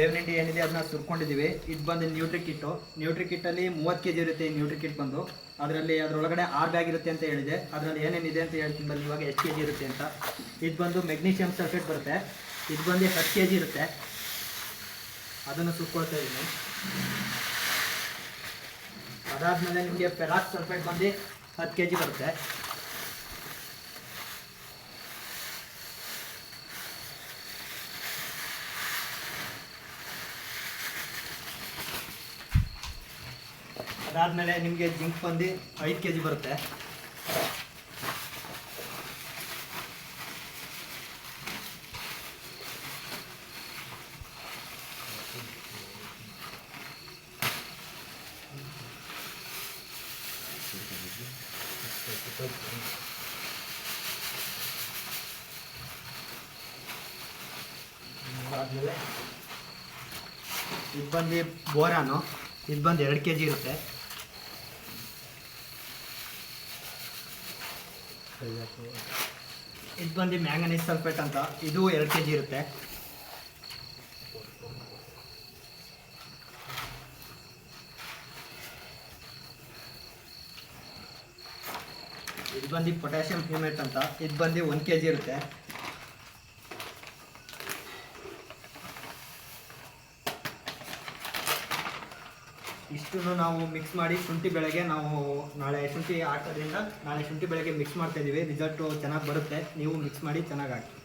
ಬೇವಿನಿಂಡಿ ಏನಿದೆ ಅದನ್ನ ಸುರ್ಕೊಂಡಿದ್ದೀವಿ ಇದು ಬಂದು ನ್ಯೂಟ್ರಿ ಕಿಟ್ಟು ನ್ಯೂಟ್ರಿ ಕಿಟ್ಟಲ್ಲಿ ಮೂವತ್ತು ಕೆ ಜಿ ಇರುತ್ತೆ ನ್ಯೂಟ್ರಿ ಕಿಟ್ ಬಂದು. ಅದರಲ್ಲಿ ಅದರೊಳಗಡೆ ಆರು ಬ್ಯಾಗ್ ಇರುತ್ತೆ ಅಂತ ಹೇಳಿದೆ. ಅದರಲ್ಲಿ ಏನೇನಿದೆ ಅಂತ ಹೇಳ್ತೀನಿ ಬನ್ನಿ, ಇವಾಗ ಎಷ್ಟು ಕೆ ಜಿ ಇರುತ್ತೆ ಅಂತ. ಇದು ಬಂದು ಮೆಗ್ನೀಷಿಯಂ ಸಲ್ಫೇಟ್ ಬರುತ್ತೆ. ಇದು ಬಂದು ಹತ್ತು ಕೆ ಜಿ ಇರುತ್ತೆ. ಅದನ್ನು ಸುರ್ಕೊಳ್ತಾ ಇದ್ದೀನಿ. ಅದಾದಮೇಲೆ ನಿಮಗೆ ಪೆರಾಕ್ ಸಲ್ಫೇಟ್ ಬಂದು ಹತ್ತು ಕೆ ಜಿ ಬರುತ್ತೆ. ಅದಾದಮೇಲೆ ನಿಮಗೆ ಜಿಂಕ್ ಬಂದು ಐದು ಕೆ ಜಿ ಬರುತ್ತೆ ಇದು ಬಂದು ಬೋರಾನು. ಇದು ಬಂದು ಎರಡು ಕೆ ಜಿ ಇರುತ್ತೆ. ಇದು ಬಂದು ಮ್ಯಾಂಗನೀಸ್ ಸಲ್ಫೇಟ್ ಅಂತ. ಇದು ಎರಡು ಕೆ ಜಿ ಇರುತ್ತೆ. ಇದು ಬಂದು ಪೊಟ್ಯಾಷಿಯಂ ಫ್ಯೂಮೇಟ್ ಅಂತ. ಇದು ಬಂದು ಒಂದು ಕೆ ಜಿ ಇರುತ್ತೆ. ಇಷ್ಟನ್ನು ನಾವು ಮಿಕ್ಸ್ ಮಾಡಿ ಶುಂಠಿ ಬೆಳೆಗೆ ನಾವು ನಾಳೆ ಶುಂಠಿ ಹಾಕೋದ್ರಿಂದ ನಾಳೆ ಶುಂಠಿ ಬೆಳೆಗೆ ಮಿಕ್ಸ್ ಮಾಡ್ತಾ ಇದ್ದೀವಿ ರಿಸಲ್ಟು ಚೆನ್ನಾಗಿ ಬರುತ್ತೆ. ನೀವು ಮಿಕ್ಸ್ ಮಾಡಿ ಚೆನ್ನಾಗಿ ಹಾಕಿ.